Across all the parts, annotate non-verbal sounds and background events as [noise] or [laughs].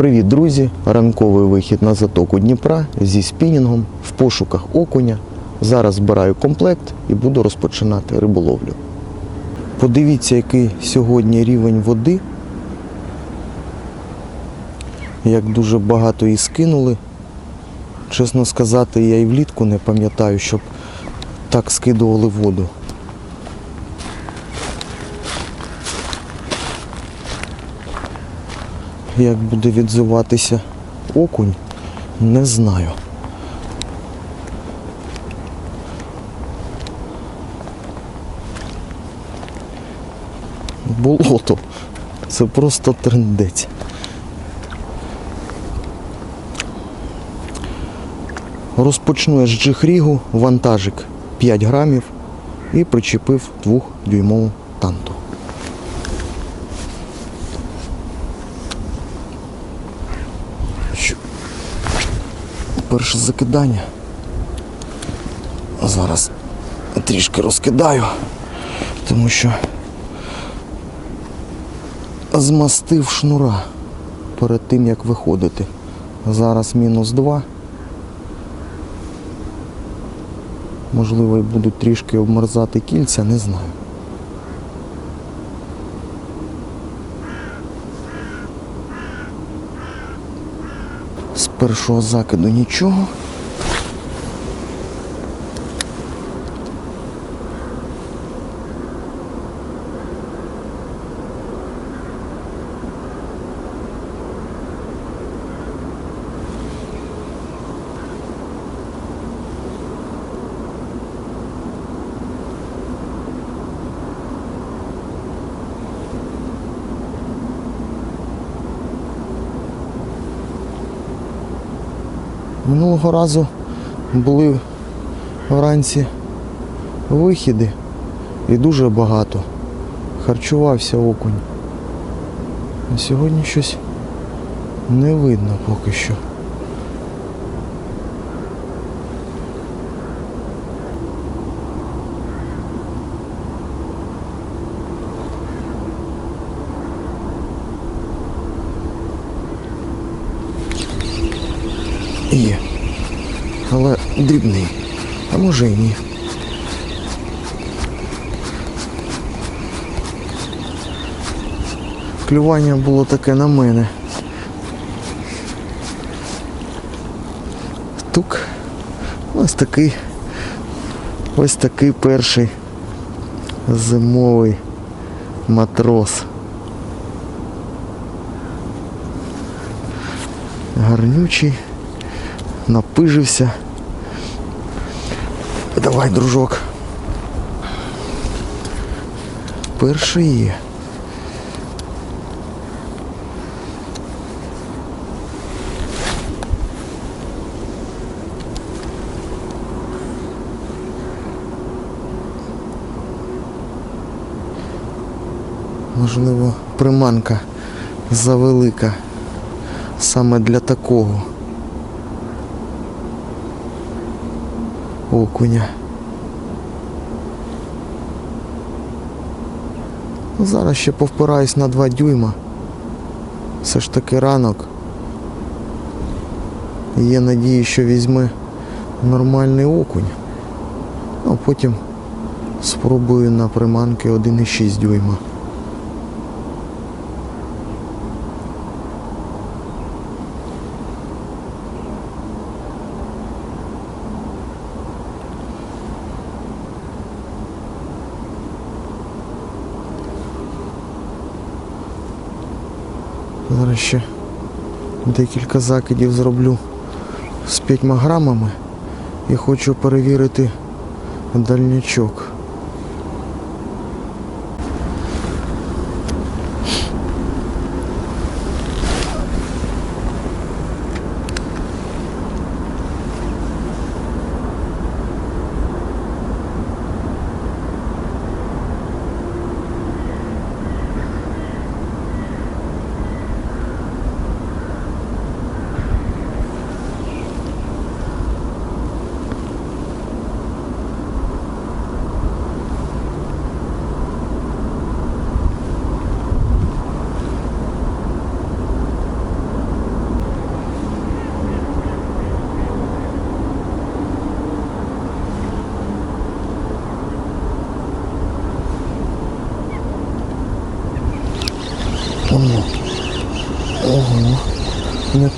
Привіт, друзі! Ранковий вихід на затоку Дніпра зі спінінгом в пошуках окуня. Зараз збираю комплект і буду розпочинати риболовлю. Подивіться, який сьогодні рівень води. Як дуже багато її скинули. Чесно сказати, я і влітку не пам'ятаю, щоб так скидували воду. Як буде відзиватися окунь, не знаю. Болото. Це просто трендець. Розпочну я з джихрігу, вантажик 5 грамів і причепив 2-дюймову танту. Перше закидання. Зараз трішки розкидаю, тому що змастив шнура перед тим, як виходити. Зараз мінус 2. Можливо, будуть трішки обмерзати кільця, не знаю. З першого закиду нічого. Минулого разу були вранці вихіди і дуже багато. Харчувався окунь. А сьогодні щось не видно поки що. Є. Дрібний. А може і ні. Клювання було таке на мене. Тук. Ось такий. Ось такий перший зимовий матрос. Гарнючий напижився. Давай, дружок. Перший. Можливо, приманка завелика саме для такого. окуня. Зараз ще повпираюсь на 2 дюйма. Все ж таки ранок. Є надії, що візьме нормальний окунь. Ну, а потім спробую на приманки 1,6 дюйма. Зараз ще декілька закидів зроблю з 5 грамами і хочу перевірити дальнячок.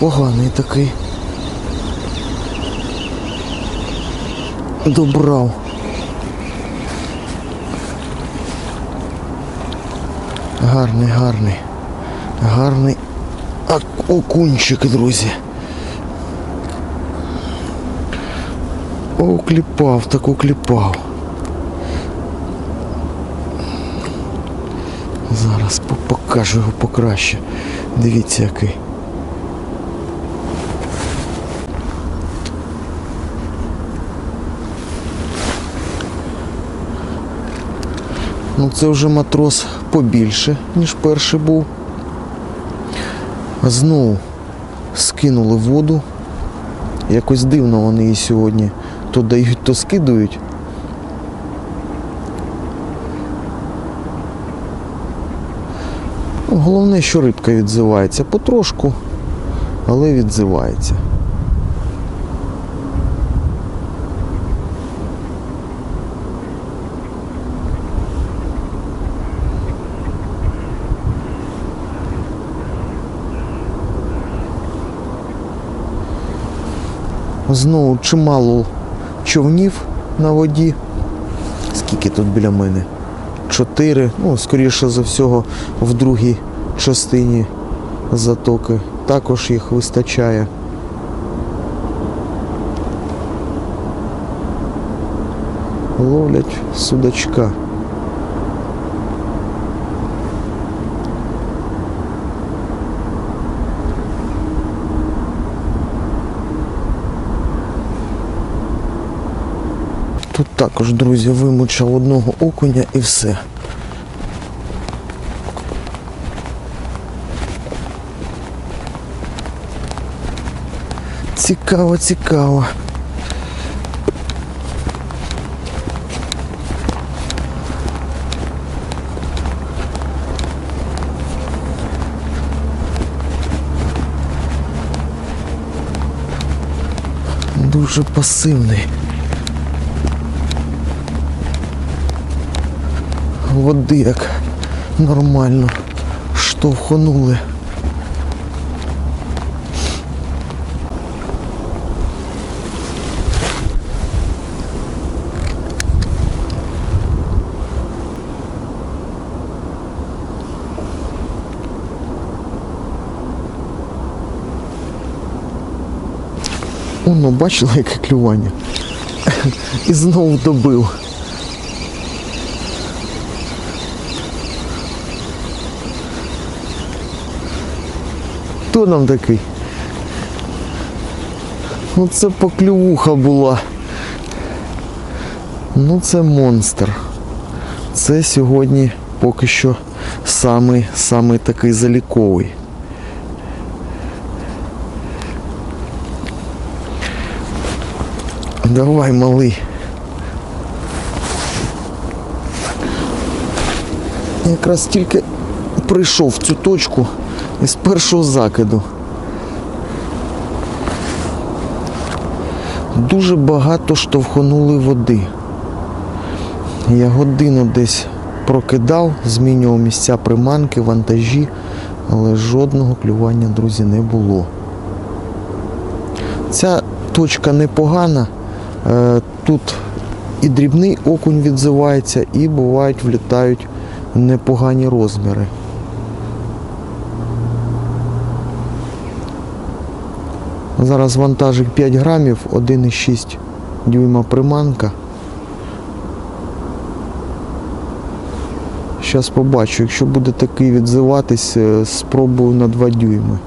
Непоганий такий. Добрав. Гарний, гарний. Гарний окунчик, друзі. Окліпав, так окліпав. Зараз покажу його покраще. Дивіться який. Ну це вже матрос побільше, ніж перший був. Знову скинули воду. Якось дивно вони її сьогодні то дають, то скидують. Ну, Головне, що рибка відзивається потрошку, але відзивається. Знову чимало човнів на воді. Скільки тут біля мене? Чотири. Ну, скоріше за всього, в другій частині затоки. Також їх вистачає. Ловлять судачка. Тут також, друзі, вимучав одного окуня і все. Цікаво, цікаво. Дуже пасивний. Води як нормально штовхнули. Оно, бачила, яке клювання. [laughs] І знову добив. Хто нам такий? Ну це поклювуха була. Ну це монстр. Це сьогодні поки що самий, самий такий заліковий. Давай, малий. Якраз тільки прийшов в цю точку із першого закиду. Дуже багато штовхнули води. Я годину десь прокидав, змінював місця приманки, вантажі, але жодного клювання, друзі, не було. Ця точка непогана. Е, Тут і дрібний окунь відзивається, і бувають влітають непогані розміри. Зараз вантажик 5 грамів, 1,6 дюйма приманка. Зараз побачу, якщо буде такий відзиватись, е, спробую на 2 дюйми.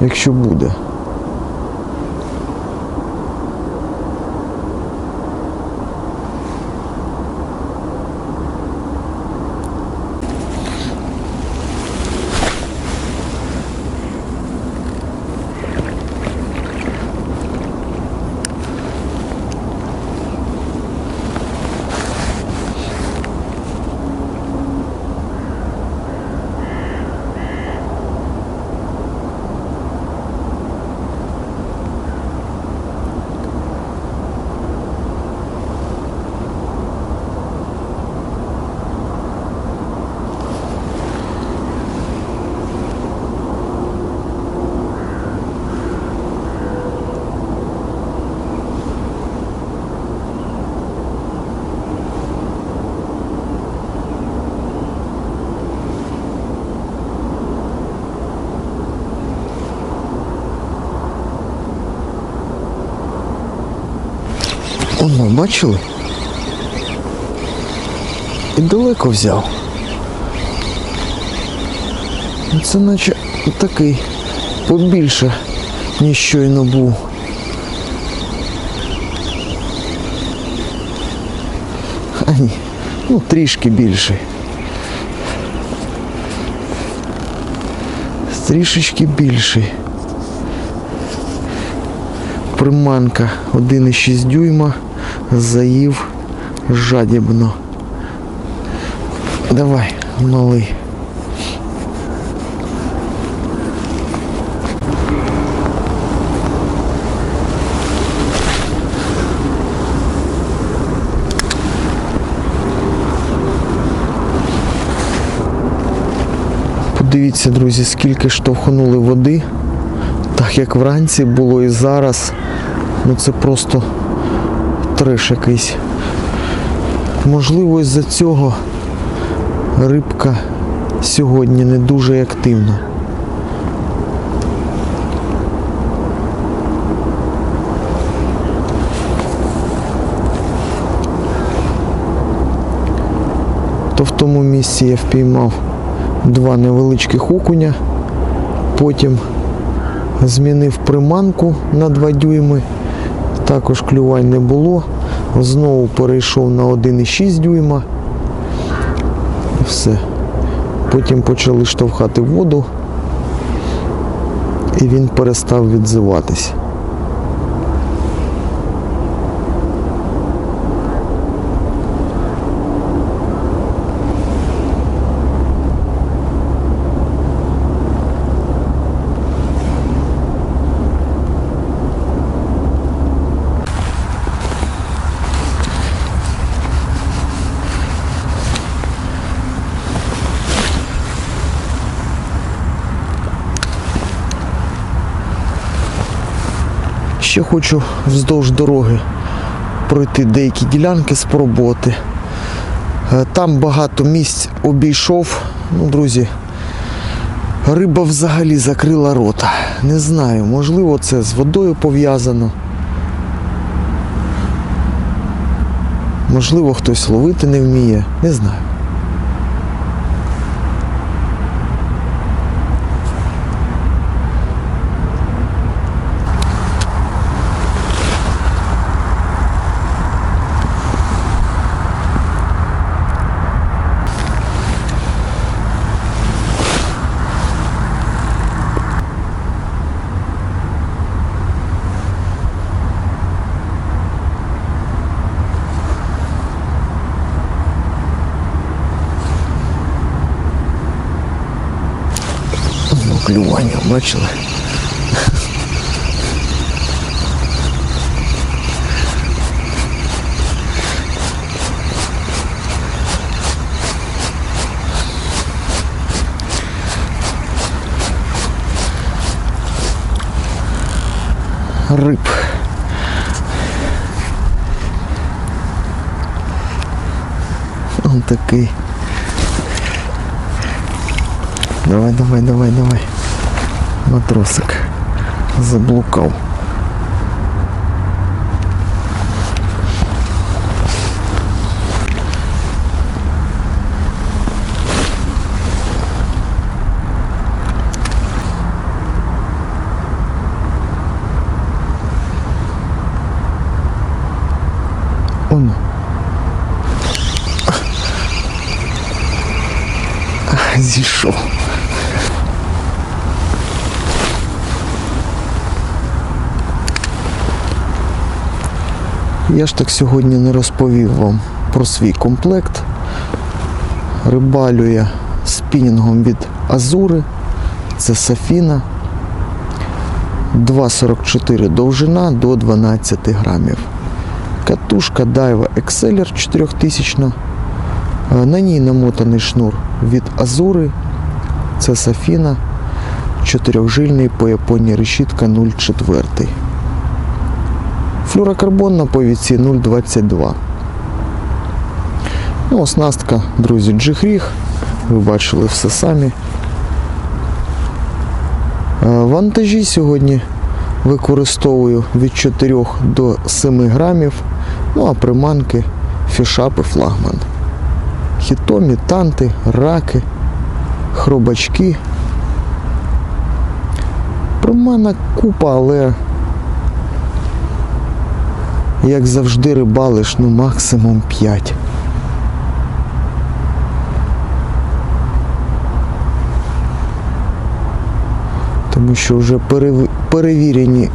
Якщо буде. Бачили? І далеко взяв. Це наче такий побільше, ніж щойно був. А ні, ну трішки більший. Трішечки більший. Приманка 1,6 дюйма заїв жадібно. Давай, малий. Подивіться, друзі, скільки штовхнули води, так як вранці було і зараз. Ну це просто треш якийсь. Можливо, із-за цього рибка сьогодні не дуже активна. То в тому місці я впіймав два невеличких окуня, потім змінив приманку на 2 дюйми, також клювань не було. Знову перейшов на 1,6 дюйма. Все. Потім почали штовхати воду, і він перестав відзиватись. Ще хочу вздовж дороги пройти деякі ділянки, спробувати. Е, Там багато місць обійшов. Ну, друзі, риба взагалі закрила рота. Не знаю, можливо, це з водою пов'язано. Можливо, хтось ловити не вміє. Не знаю. Клювання, бачили? Риб. Он такий. Давай, давай, давай, давай. Матросик. Заблукав. Он. Зійшов. Я ж так сьогодні не розповів вам про свій комплект. Рибалю я спінінгом від Азури. Це Сафіна. 2,44 довжина до 12 грамів. Катушка Daiwa Exceller 4000. Е, На ній намотаний шнур від Азури. Це Сафіна. Чотирьохжильний по Японії решітка 0,4. Флюрокарбон на повіці 0,22. Ну, оснастка, друзі, джихріг. Ви бачили все самі. Е, Вантажі сьогодні використовую від 4 до 7 грамів. Ну а приманки фішапи флагман. Хітомі, танти, раки, хробачки. Приманок купа, але як завжди рибалиш, ну максимум 5. Тому що вже перевірені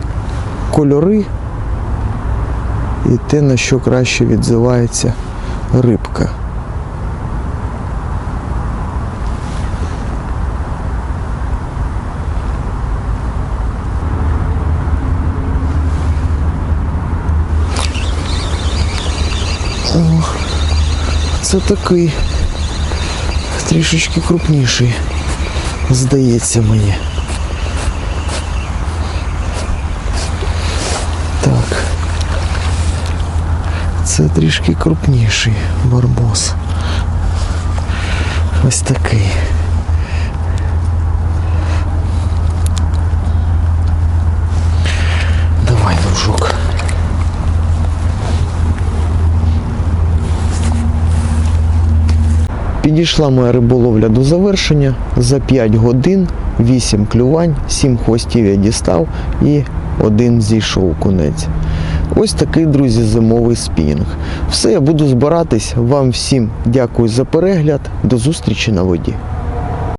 кольори і те, на що краще відзивається рибка. це такий трішечки крупніший, здається мені. Так. Це трішки крупніший барбос. Ось такий. Підійшла моя риболовля до завершення. За 5 годин 8 клювань, 7 хвостів я дістав і один зійшов кунець. Ось такий, друзі, зимовий спінінг. Все, я буду збиратись. Вам всім дякую за перегляд. До зустрічі на воді.